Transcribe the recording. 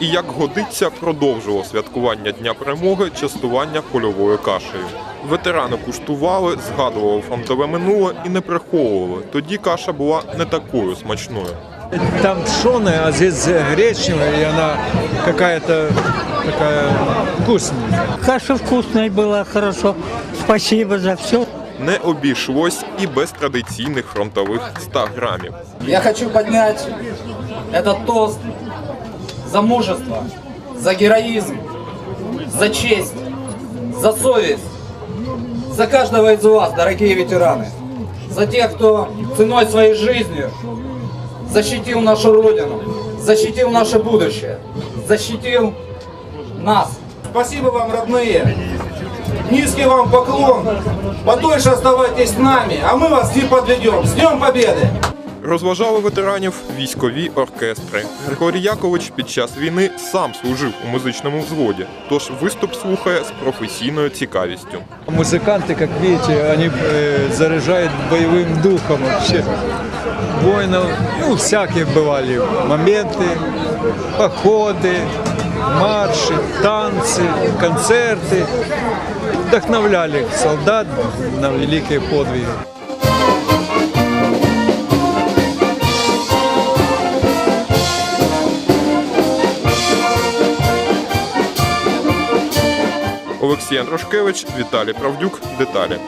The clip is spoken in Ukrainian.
і, як годиться, продовжував святкування Дня перемоги частування польовою кашею. Ветерани куштували, згадували фронтове минуле і не приховували. Тоді каша була не такою смачною. Там пшеная, а здесь гречневая, и она какая-то такая вкусная. Каша вкусная была, хорошо. Спасибо за все. Не обійшлось і без традиційних фронтових 100 грамів. Я хочу поднять этот тост за мужество, за героизм, за честь, за совесть, за каждого из вас, дорогие ветераны, за тех, кто ценой своей жизни защитил нашу Родину, защитил наше будущее, защитил нас. Спасибо вам, родные. Низкий вам поклон. Подольше оставайтесь с нами, а мы вас не подведем. С Днем Победы! Розважали ветеранів військові оркестри. Григорій Якович під час війни сам служив у музичному взводі, тож виступ слухає з професійною цікавістю. Музыканты, как видите, они э, заряжают боевым духом вообще. Воинов, ну, всякие бывали моменты, походы, марши, танцы, концерты. Вдохновляли солдат на великие подвиги. Олексій Андрошкевич, Віталій Правдюк. Деталі.